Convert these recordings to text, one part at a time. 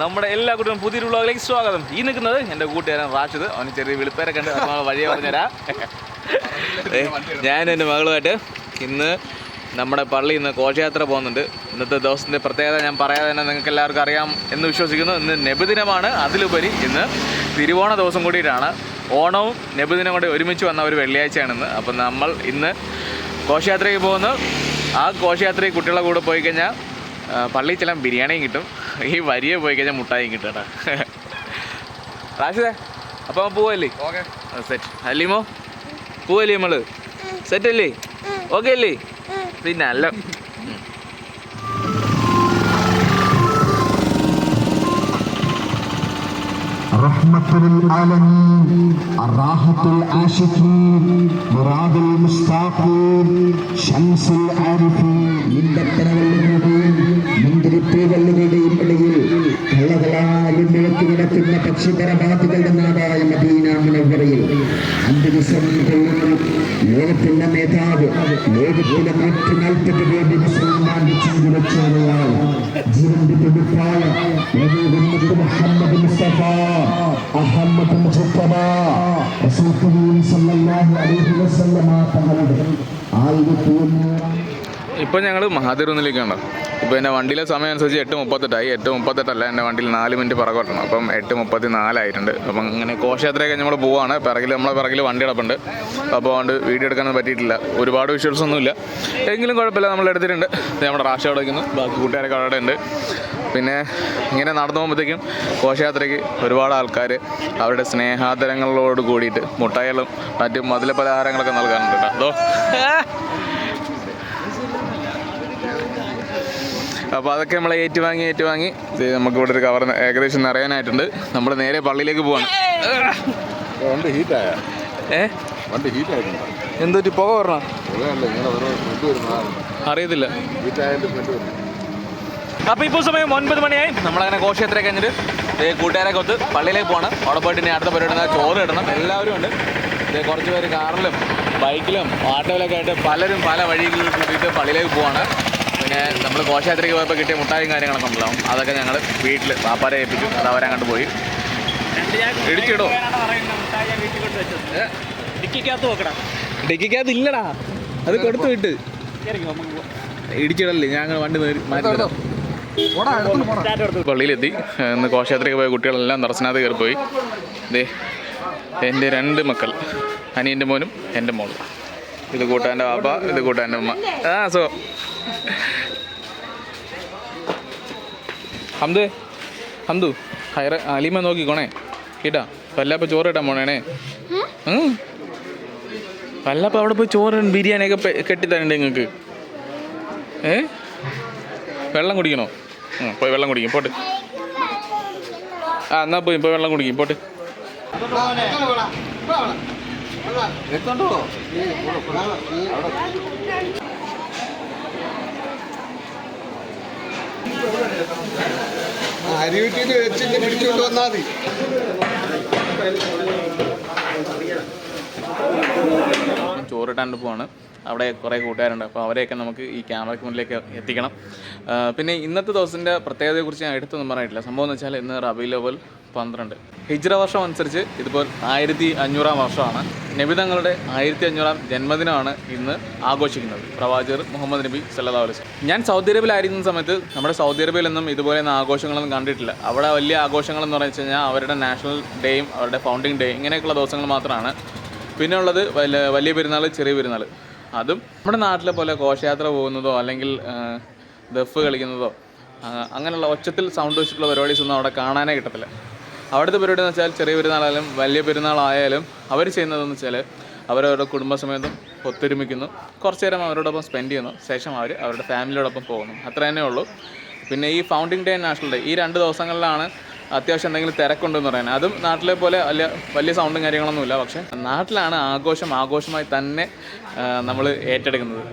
നമ്മുടെ എല്ലാ കുട്ടികളും പുതിയൊരു വ്ളോഗിലേക്ക് സ്വാഗതം. ഈ നിൽക്കുന്നത് എന്റെ കൂട്ടുകാരൻ റാഷിദ്. അവന് ചെറിയ വെളുപ്പേരൊക്കെ ഉണ്ട്. അപ്പോൾ വഴിയെ പറഞ്ഞുതരാം. ഞാൻ എന്റെ മകളുമായിട്ട് ഇന്ന് നമ്മുടെ പള്ളി ഇന്ന് ഘോഷയാത്ര പോകുന്നുണ്ട്. ഇന്നത്തെ ദിവസത്തിന്റെ പ്രത്യേകത ഞാൻ പറയാതെ തന്നെ നിങ്ങൾക്ക് എല്ലാവർക്കും അറിയാം എന്ന് വിശ്വസിക്കുന്നു. ഇന്ന് നബിദിനമാണ്. അതിലുപരി ഇന്ന് തിരുവോണ ദിവസം കൂടിയിട്ടാണ്. ഓണവും നബിദിനം കൂടി ഒരുമിച്ച് വന്ന ഒരു വെള്ളിയാഴ്ചയാണിന്ന് അപ്പം നമ്മൾ ഇന്ന് ഘോഷയാത്രയ്ക്ക് പോകുന്നു. ആ ഘോഷയാത്രയിൽ കുട്ടികളെ കൂടെ പോയി കഴിഞ്ഞാൽ പള്ളിയിൽ ചെല്ലാൻ ബിരിയാണിയും കിട്ടും. ഈ വരിയെ പോയി കഴിഞ്ഞാൽ മുട്ടായും കിട്ടും കേട്ടോ റാഷിദേ അപ്പോൾ പോവല്ലേ ഓക്കെ സെറ്റ് അല്ലീമോ പോവല്ലേ നമ്മള് സെറ്റ് അല്ലേ ഓക്കെ അല്ലേ പിന്നെ അല്ല رحمة للعالمين الراحة العاشقين مراد المشتاقين شمس العارفين ഇമ്പത്തനവല്ലുകളുടെയും മുന്തിരിപ്പൂവല്ലുകളുടെയും ഇടയിൽ കള്ളകളാലും നിഴത്തി കിടക്കുന്ന പക്ഷിപരമാതുകളുടെ നാടായ മദീന മുനവറയിൽ കൊള്ളുന്ന. ലോകത്തിന്റെ നേതാവ് ലോകത്തിലെ നൂറ്റി നാൽപ്പത് കോടി മുസൽമാന്റെ ചൂടുവെച്ചോളയാൾ ജീവന്റെ മുഹമ്മദ് മുസ്തഫ അലൈഹി വസല്ലമ ഇപ്പോൾ എന്റെ വണ്ടിയിലെ സമയം അനുസരിച്ച് എട്ട് മുപ്പത്തെട്ടായി. എട്ട് മുപ്പത്തെട്ടല്ല എന്റെ വണ്ടിയിൽ നാല് മിനിറ്റ് പിറകോട്ടണം അപ്പം എട്ട് മുപ്പത്തി നാലായിട്ടുണ്ട് അപ്പം അങ്ങനെ ഘോഷയാത്രയൊക്കെ നമ്മൾ പോവാണ്. പിറകിൽ നമ്മളെ പിറകിൽ വണ്ടി കിടപ്പുണ്ട്. അപ്പോൾ അതുകൊണ്ട് വീഡിയോ എടുക്കാനൊന്നും പറ്റിയിട്ടില്ല. ഒരുപാട് വിഷ്വൽസ് ഒന്നുമില്ല എങ്കിലും കുഴപ്പമില്ല നമ്മൾ എടുത്തിട്ടുണ്ട്. നമ്മുടെ റാഷ അവിടെ വയ്ക്കുന്നു ബാക്കി കൂട്ടുകാരൊക്കെ അവിടെ ഉണ്ട്. പിന്നെ ഇങ്ങനെ നടന്നു പോകുമ്പോഴത്തേക്കും കോശയാത്രയ്ക്ക് ഒരുപാട് ആൾക്കാർ അവരുടെ സ്നേഹാദരങ്ങളോട് കൂടിയിട്ട് മുട്ടായാലും മറ്റും മധുര പലഹാരങ്ങളൊക്കെ നൽകാറുണ്ട് കേട്ടോ. അതോ? അപ്പോൾ അതൊക്കെ നമ്മൾ ഏറ്റുവാങ്ങി ഏറ്റുവാങ്ങി. ഇത് നമുക്ക് ഇവിടെ ഒരു കവർ ഏകദേശം നിറയാനായിട്ടുണ്ട്. നമ്മൾ നേരെ പള്ളിയിലേക്ക് പോവാണ്. ഏ? എന്തൊരു പുക പറഞ്ഞ അറിയത്തില്ല. അപ്പോൾ ഇപ്പോൾ സമയം ഒൻപത് മണിയായി. നമ്മളങ്ങനെ ഘോഷയാത്ര കഴിഞ്ഞിട്ട് ദേ കൂട്ടുകാരൊക്കെ ഒത്ത് പള്ളിയിലേക്ക് പോകണം അവിടെ പോയിട്ട് ഇനി അടുത്ത പരിപാടി ചോറ് ഇടണം. എല്ലാവരും ഉണ്ട്. ദേ കുറച്ച് പേര് കാറിലും ബൈക്കിലും ഓട്ടോയിലൊക്കെ ആയിട്ട് പലരും പല വഴികളിൽ കൂട്ടിയിട്ട് പള്ളിയിലേക്ക് പോവാണ്. പിന്നെ നമ്മൾ ഘോഷയാത്രയ്ക്ക് പോയപ്പോൾ കിട്ടിയ മുട്ടായും കാര്യങ്ങളൊക്കെ ഉണ്ടാവും അതൊക്കെ ഞങ്ങൾ വീട്ടിൽ പാപ്പാരെ ഏൽപ്പിച്ചു അത് അവരങ്ങോട്ട് പോയി. ഇടിച്ചിടോ. ഡിക്കിക്കകത്ത് ഇല്ലടാ. അത് കൊടുത്തു വിട്ട്. ഇടിച്ചിടല്ലേ. ഞങ്ങൾ വണ്ടി നേരി- മാറ്റി പള്ളിയിലെത്തി. ഇന്ന് ഘോഷയാത്രയ്ക്ക് പോയ കുട്ടികളെല്ലാം ദർശനാഥ് കയറി പോയി ദേ എന്റെ രണ്ട് മക്കൾ. അനിയന്റെ മോനും എന്റെ മോളും. ഇത് കൂട്ടാന്റെ പാപ്പ ഇത് കൂട്ടാന്റെ ഉമ്മ. ആ സോ ഹംദേ. ഹംദു. ഹൈറ അലിമ നോക്കിക്കോണേ കേട്ടാ വല്ലപ്പ ചോറ് കിട്ടാൻ പോണേണേ വല്ലപ്പ വല്ലപ്പോൾ അവിടെ പോയി ചോറ് ബിരിയാണിയൊക്കെ കെട്ടിത്തരണ്ടേ നിങ്ങൾക്ക് ഏ? വെള്ളം കുടിക്കണോ? പോയി വെള്ളം കുടിക്കും. പോട്ട്. ആ എന്നാ പോയി പോയി വെള്ളം കുടിക്കും. പോട്ട്. അരിവിട്ടിട്ട് വെച്ചിട്ട് പിടിച്ചുകൊണ്ട് വന്നാൽ മതി. ചോറിട്ടാണ്ട് പോവാണ്. അവിടെ കുറേ കൂട്ടുകാരുണ്ട്. അപ്പോൾ അവരെയൊക്കെ നമുക്ക് ഈ ക്യാമറയ്ക്ക് മുന്നിലേക്ക് എത്തിക്കണം. പിന്നെ ഇന്നത്തെ ദിവസത്തിന്റെ പ്രത്യേകതയെക്കുറിച്ച് ഞാൻ എടുത്തൊന്നും പറഞ്ഞിട്ടില്ല സംഭവം എന്ന് വെച്ചാൽ ഇന്ന് റബി ലെവൽ പന്ത്രണ്ട്. ഹിജ്ര വർഷം അനുസരിച്ച് ഇതിപ്പോൾ ആയിരത്തി അഞ്ഞൂറാം വർഷമാണ്. നബി തങ്ങളുടെ ആയിരത്തി അഞ്ഞൂറാം ജന്മദിനമാണ് ഇന്ന് ആഘോഷിക്കുന്നത്. പ്രവാചകർ മുഹമ്മദ് നബി സല്ലാ അലൈസ് ഞാൻ സൗദി അറേബ്യയിലായിരിക്കുന്ന സമയത്ത് നമ്മുടെ സൗദി അറേബ്യയിലൊന്നും ഇതുപോലെ ആഘോഷങ്ങളൊന്നും കണ്ടിട്ടില്ല. അവിടെ വലിയ ആഘോഷങ്ങളെന്ന് പറഞ്ഞു കഴിഞ്ഞാൽ അവരുടെ നാഷണൽ ഡേയും അവരുടെ ഫൗണ്ടിങ് ഡേ ഇങ്ങനെയൊക്കെയുള്ള ദിവസങ്ങൾ മാത്രമാണ്. പിന്നെ ഉള്ളത് വലിയ പെരുന്നാൾ ചെറിയ പെരുന്നാൾ അതും നമ്മുടെ നാട്ടിലെ പോലെ ഘോഷയാത്ര പോകുന്നതോ അല്ലെങ്കിൽ ദഫ് കളിക്കുന്നതോ അങ്ങനെയുള്ള ഒച്ചത്തിൽ സൗണ്ട് വെച്ചിട്ടുള്ള പരിപാടീസ് ഒന്നും അവിടെ കാണാനേ കിട്ടത്തില്ല. അവിടുത്തെ പരിപാടി എന്ന് വെച്ചാൽ ചെറിയ പെരുന്നാളായാലും വലിയ പെരുന്നാളായാലും അവർ ചെയ്യുന്നതെന്ന് വെച്ചാൽ അവരവരുടെ കുടുംബസമേതം ഒത്തൊരുമിക്കുന്നു. കുറച്ച് നേരം അവരോടൊപ്പം സ്പെൻഡ് ചെയ്യുന്നു. ശേഷം അവർ അവരുടെ ഫാമിലിയോടൊപ്പം പോകുന്നു. അത്ര തന്നെ ഉള്ളൂ. പിന്നെ ഈ ഫൗണ്ടിങ് ഡേ നാഷണൽ ഡേ ഈ രണ്ട് ദിവസങ്ങളിലാണ് അത്യാവശ്യം എന്തെങ്കിലും തിരക്കുണ്ടെന്ന് പറയാൻ. അതും നാട്ടിലെ പോലെ വലിയ വലിയ സൗണ്ടും കാര്യങ്ങളൊന്നുമില്ല പക്ഷേ നാട്ടിലാണ് ആഘോഷം ആഘോഷമായി തന്നെ നമ്മൾ ഏറ്റെടുക്കുന്നത്.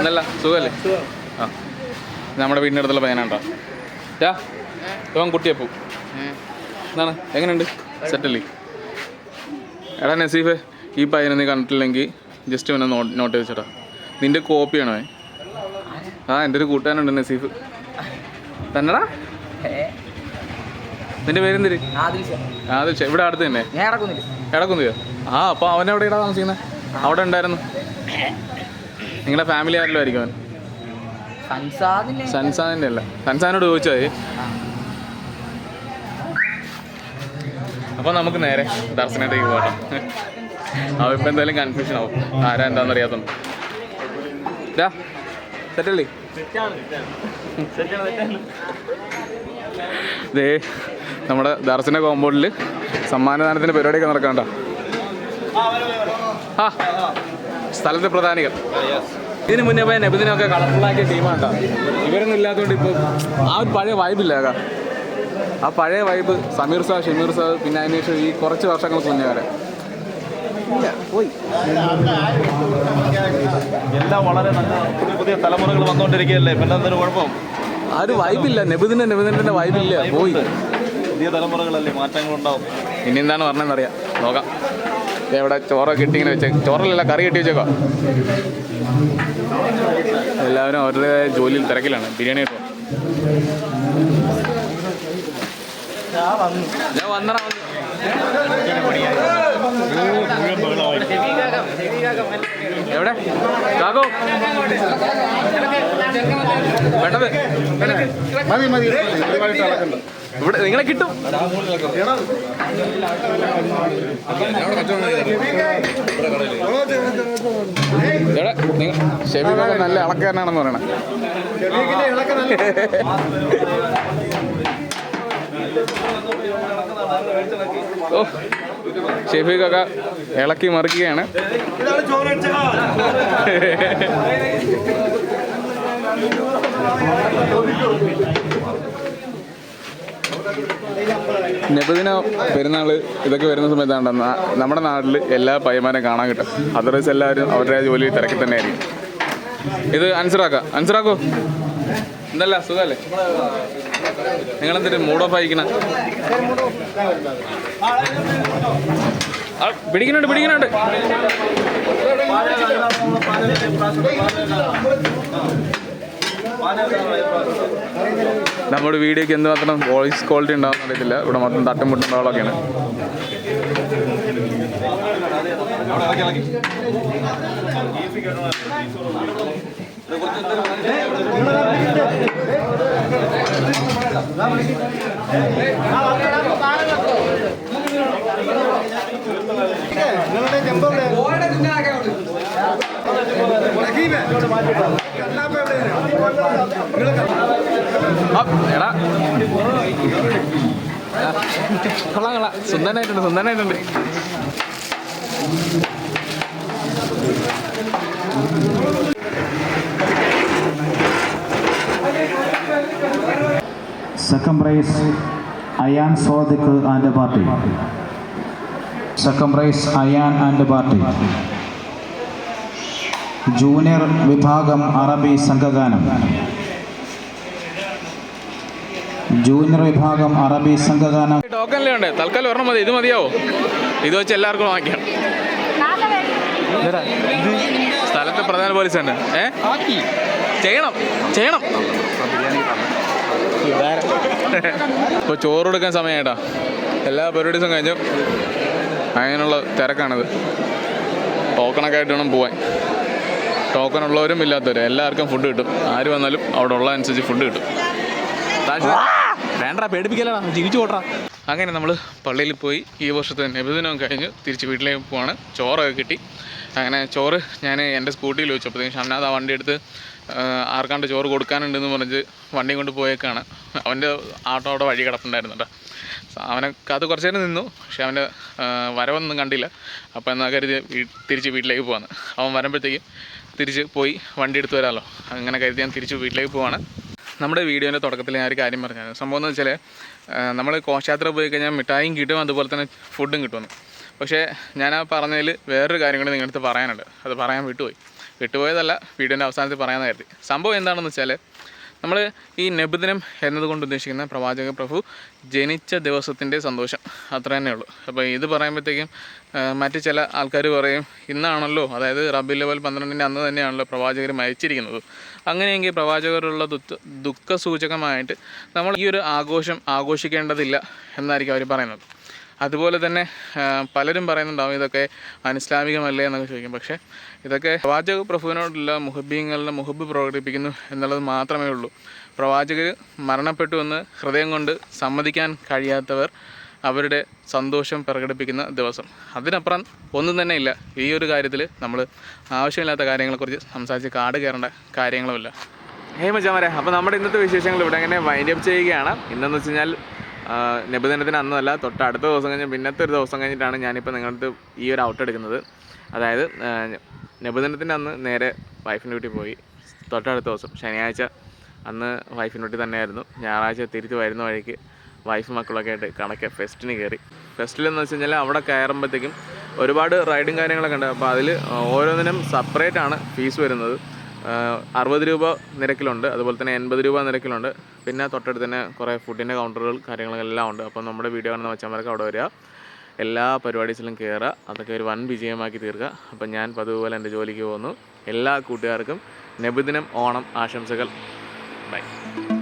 എന്നല്ല സുഖമല്ലേ ആ നമ്മുടെ വീടിന്റെ അടുത്തുള്ള പയ്യനാണ്ടോ ഡാ ഇവൻ കുട്ടിയപ്പൂ. എന്താണ്? എങ്ങനെയുണ്ട്? സെറ്റല്ലേ? എടാ നസീഫെ ഈ പയ്യനെ നീ കണ്ടിട്ടില്ലെങ്കിൽ ജസ്റ്റ് ഇവനെ നോട്ട് നോട്ട് ചെയ്തിട്ടാ നിന്റെ കോപ്പിയാണോ ആ എന്റെ ഒരു കൂട്ടുകാരുണ്ട് നസീഫ്. തന്നെടാ? നിന്റെ പേരെന്തിരി? ആദിൽ ഇവിടെ അടുത്ത് തന്നെ? ഞാൻ ഇറക്കുന്നില്ല ആ അപ്പോൾ അവൻ എവിടെ ഇടാ താമസിക്കുന്നത് അവിടെ ഉണ്ടായിരുന്നു. നിങ്ങളുടെ ഫാമിലി ആരെല്ലാം ആയിരിക്കും അവൻ? സൻസാദിനെ. അല്ല. സൻസാനോട് ചോദിച്ചാൽ മതി. അപ്പോൾ നമുക്ക് നേരെ ദർശനത്തേക്ക് പോകാം അവ ഇപ്പൊ എന്തായാലും കൺഫ്യൂഷൻ ആവും. ആരാ എന്താണെന്ന് അറിയാത്തതുണ്ട് ഇതാ സെറ്റല്ലേ ദേ നമ്മുടെ ദർശന കോമ്പൗണ്ടിൽ സമ്മാനദാനത്തിന്റെ പരിപാടിയൊക്കെ നടക്കണ്ട ആ സ്ഥലത്തെ പ്രധാനികൾ. ഇതിന് മുന്നേ പോയ നബിദിനൊക്കെ കളർഫുള്ളാക്കിയ ടീമാണ് ഇവരൊന്നും ഇല്ലാത്തതുകൊണ്ട് ഇപ്പോൾ ആ ഒരു പഴയ വൈബില്ല ആ പഴയ വൈബ് സമീർ സാ ഷമീർ സാ പിന്നെ അതിനുശേഷം ഈ കുറച്ച് വർഷങ്ങൾക്ക് മുന്നേ വരെ. ഇല്ല, പോയി. എല്ലാം വളരെ നല്ല പുതിയ പുതിയ തലമുറകൾ വന്നുകൊണ്ടിരിക്കുകയല്ലേ? പിന്നെ എന്തൊരു കുഴപ്പം? ആ വായ്പില്ല വൈബില്ല. നബിദിന വായ്പില്ല പോയി. പുതിയ തലമുറകളല്ലേ മാറ്റങ്ങൾ ഉണ്ടാവും ഇനി എന്താണ് പറഞ്ഞതെന്നറിയാം നോക്കാം. ഇവിടെ ചോറൊക്കെ ഇട്ടിങ്ങനെ വെച്ചേ ചോറിലല്ല കറി കെട്ടി വെച്ചേക്കോ? എല്ലാവരും അവരുടെ ജോലിയിൽ തിരക്കിലാണ്. ബിരിയാണി കിട്ടും ഞാൻ വന്നടാ വന്ന്. എവിടെ? കാക്കോ? മതി ഇവിടെ നിങ്ങളെ കിട്ടും. ഷെബിബാബ നല്ല ഇളക്കാരനാണെന്ന് പറയണേ. ഓ ഷെഫീഖൊക്കെ ഇളക്കി മറിക്കുകയാണ്. നബദിന പെരുന്നാൾ ഇതൊക്കെ വരുന്ന സമയത്താണ് നമ്മുടെ നാട്ടിൽ എല്ലാ പയ്യന്മാരെ കാണാൻ കിട്ടും അതർവൈസ് എല്ലാവരും അവരുടെ ജോലി തിരക്കി തന്നെയായിരിക്കും. ഇത് അൻസറാക്കാം. അൻസറാക്കോ? എന്തല്ല സുഖല്ലേ? നിങ്ങളെന്തൊരു ആയിക്കണ ആ, പിടിക്കുന്നുണ്ട് പിടിക്കുന്നുണ്ട്. നമ്മുടെ വീഡിയോക്ക് എന്ത് മാത്രം വോയിസ് ക്വാളിറ്റി ഉണ്ടാവുന്ന അറിയത്തില്ല. ഇവിടെ മൊത്തം തട്ടും മുട്ടും ബഹളമൊക്കെയാണ് ആ, എടാ. കൊള്ളാം കൊള്ളാം. സുന്ദരനായിട്ടുണ്ട് സുന്ദരനായിട്ടുണ്ട്. Second prize Ayan Swadiq and party second prize Ayan and party junior വിഭാഗം അറബി സംഘഗാനം ജൂനിയർ വിഭാഗം അറബി സംഘഗാനം ടോക്കണിലേ ഉണ്ട് തൽക്കാലം ഒരെണ്ണം മതി. ഇത് മതിയാവോ. ഇത് വെച്ച് എല്ലാവർക്കും വാങ്ങിക്കാം. സ്ഥലത്തെ പ്രധാന പോലീസ് തന്നെ ഏ? ചെയ്യണം. ചെയ്യണം. ഇപ്പോൾ ചോറ് കൊടുക്കാൻ സമയമായിട്ടാ എല്ലാ പരിപാടീസും കഴിഞ്ഞു. അങ്ങനെയുള്ള തിരക്കാണിത്. ടോക്കണൊക്കെ ആയിട്ട് വേണം പോവാൻ. ടോക്കൺ ഉള്ളവരും ഇല്ലാത്തവരും എല്ലാവർക്കും ഫുഡ് കിട്ടും. ആര് വന്നാലും അവിടെ ഉള്ള അനുസരിച്ച് ഫുഡ് കിട്ടും വേണ്ട പേടിപ്പിക്കലടാ. ജീവിച്ചു പോട്ടാ അങ്ങനെ നമ്മൾ പള്ളിയിൽ പോയി ഈ വർഷത്തെ നിബന്ധനവും കഴിഞ്ഞ് തിരിച്ച് വീട്ടിലേക്ക് പോവാണ്. ചോറൊക്കെ കിട്ടി. അങ്ങനെ ചോറ് ഞാൻ എന്റെ സ്കൂട്ടിയിൽ വെച്ചു അപ്പോഴത്തേക്കും ഷംനാഥ് ആ വണ്ടി എടുത്ത് ആർക്കാണ്ട് ചോറ് കൊടുക്കാനുണ്ടെന്ന് പറഞ്ഞ് വണ്ടി കൊണ്ട് പോയേക്കാണ്. അവന്റെ ആട്ടോ അവിടെ വഴി കിടപ്പുണ്ടായിരുന്നു കേട്ടോ. അവനെ അത് കുറച്ച് നേരം നിന്നു. പക്ഷെ അവന്റെ വരവൊന്നും കണ്ടില്ല. അപ്പോൾ എന്നാൽ കരുതി തിരിച്ച് വീട്ടിലേക്ക് പോവാന്ന്. അവൻ വരുമ്പോഴത്തേക്കും തിരിച്ച് പോയി വണ്ടി എടുത്ത് വരാമല്ലോ അങ്ങനെ കരുതി ഞാൻ തിരിച്ച് വീട്ടിലേക്ക് പോവാണ്. നമ്മുടെ വീഡിയോന്റെ തുടക്കത്തിൽ ഞാൻ ഒരു കാര്യം പറഞ്ഞായിരുന്നു. സംഭവം എന്ന് വെച്ചാൽ നമ്മൾ കോശയാത്ര പോയി കഴിഞ്ഞാൽ മിഠായിയും കിട്ടും അതുപോലെ തന്നെ ഫുഡും കിട്ടുമെന്ന്. പക്ഷേ ഞാൻ ആ പറഞ്ഞതിൽ വേറൊരു കാര്യം കൂടി നിങ്ങളുടെ അടുത്ത് പറയാനുണ്ട്. അത് പറയാൻ വിട്ടുപോയി. വിട്ടുപോയതല്ല വീഡിയോന്റെ അവസാനത്തിൽ പറയാമെന്ന് കരുതി. സംഭവം എന്താണെന്ന് വെച്ചാൽ നമ്മൾ ഈ നബുദിനം എന്നതുകൊണ്ട് ഉദ്ദേശിക്കുന്ന പ്രവാചക പ്രഭു ജനിച്ച ദിവസത്തിന്റെ സന്തോഷം. അത്ര തന്നെ ഉള്ളൂ. അപ്പോൾ ഇത് പറയുമ്പോഴത്തേക്കും മറ്റ് ചില ആൾക്കാർ പറയും ഇന്നാണല്ലോ അതായത് റബി ലെവൽ പന്ത്രണ്ടിന്റെ അന്ന് തന്നെയാണല്ലോ പ്രവാചകർ മരിച്ചിരിക്കുന്നത്. അങ്ങനെയെങ്കിൽ പ്രവാചകരുള്ള ദുഃഖ ദുഃഖസൂചകമായിട്ട് നമ്മൾ ഈ ഒരു ആഘോഷം ആഘോഷിക്കേണ്ടതില്ല എന്നായിരിക്കും അവർ പറയുന്നത്. അതുപോലെ തന്നെ പലരും പറയുന്നുണ്ടാവും ഇതൊക്കെ അനിസ്ലാമികമല്ലേ എന്നൊക്കെ ചോദിക്കും. പക്ഷേ ഇതൊക്കെ പ്രവാചക പ്രഭുവിനോടുള്ള മുഹബീങ്ങളുടെ മുഹബ് പ്രകടിപ്പിക്കുന്നു എന്നുള്ളത് മാത്രമേ ഉള്ളൂ. പ്രവാചകർ മരണപ്പെട്ടു എന്ന് ഹൃദയം കൊണ്ട് സമ്മതിക്കാൻ കഴിയാത്തവർ അവരുടെ സന്തോഷം പ്രകടിപ്പിക്കുന്ന ദിവസം. അതിനപ്പുറം ഒന്നും തന്നെ ഇല്ല. ഈ ഒരു കാര്യത്തിൽ നമ്മൾ ആവശ്യമില്ലാത്ത കാര്യങ്ങളെക്കുറിച്ച് സംസാരിച്ച് കാട് കയറേണ്ട കാര്യങ്ങളുമില്ല. ഹേ മജാമരെ അപ്പോൾ നമ്മുടെ ഇന്നത്തെ വിശേഷങ്ങൾ ഇവിടെ അങ്ങനെ വൈൻഡപ്പ് ചെയ്യുകയാണ്. ഇന്നെന്ന് വെച്ച് കഴിഞ്ഞാൽ ആ, നബിദിനത്തിന് അന്നല്ല തൊട്ട് അടുത്ത ദിവസം കഴിഞ്ഞ് പിന്നത്തെ ഒരു ദിവസം കഴിഞ്ഞിട്ടാണ് ഞാനിപ്പോൾ നിങ്ങളുടെ ഈ ഒരു ഔട്ട് എടുക്കുന്നത്. അതായത് നിബന്ധനത്തിന്റെ അന്ന് നേരെ വൈഫിന്റെ വീട്ടിൽ പോയി. തൊട്ടടുത്ത ദിവസം ശനിയാഴ്ച അന്ന് വൈഫിന്റെ വീട്ടിൽ തന്നെയായിരുന്നു. ഞായറാഴ്ച തിരിച്ച് വരുന്ന വഴിക്ക് വൈഫ് മക്കളൊക്കെ ആയിട്ട് കണക്കെ ഫെസ്റ്റിന് കയറി ഫെസ്റ്റിലെന്ന് വെച്ച് കഴിഞ്ഞാൽ അവിടെ കയറുമ്പോഴത്തേക്കും ഒരുപാട് റൈഡും കാര്യങ്ങളൊക്കെ ഉണ്ട്. അപ്പോൾ അതിൽ ഓരോന്നിനും സെപ്പറേറ്റ് ആണ് ഫീസ് വരുന്നത്. അറുപത് രൂപ നിരക്കിലുണ്ട്. അതുപോലെ തന്നെ എൺപത് രൂപ നിരക്കിലുണ്ട്. പിന്നെ തൊട്ടടുത്ത് തന്നെ കുറേ ഫുഡിന്റെ കൗണ്ടറുകൾ കാര്യങ്ങളെല്ലാം ഉണ്ട്. അപ്പോൾ നമ്മുടെ വീഡിയോ കാണുന്ന മച്ചന്മാരൊക്കെ അവിടെ വരിക. എല്ലാ പരിപാടീസിലും കയറുക അതൊക്കെ ഒരു വൻ വിജയമാക്കി തീർക്കുക. അപ്പം ഞാൻ പതിവുപോലെ എന്റെ ജോലിക്ക് പോകുന്നു. എല്ലാ കൂട്ടുകാർക്കും നബിദിനം ഓണം ആശംസകൾ. ബൈ.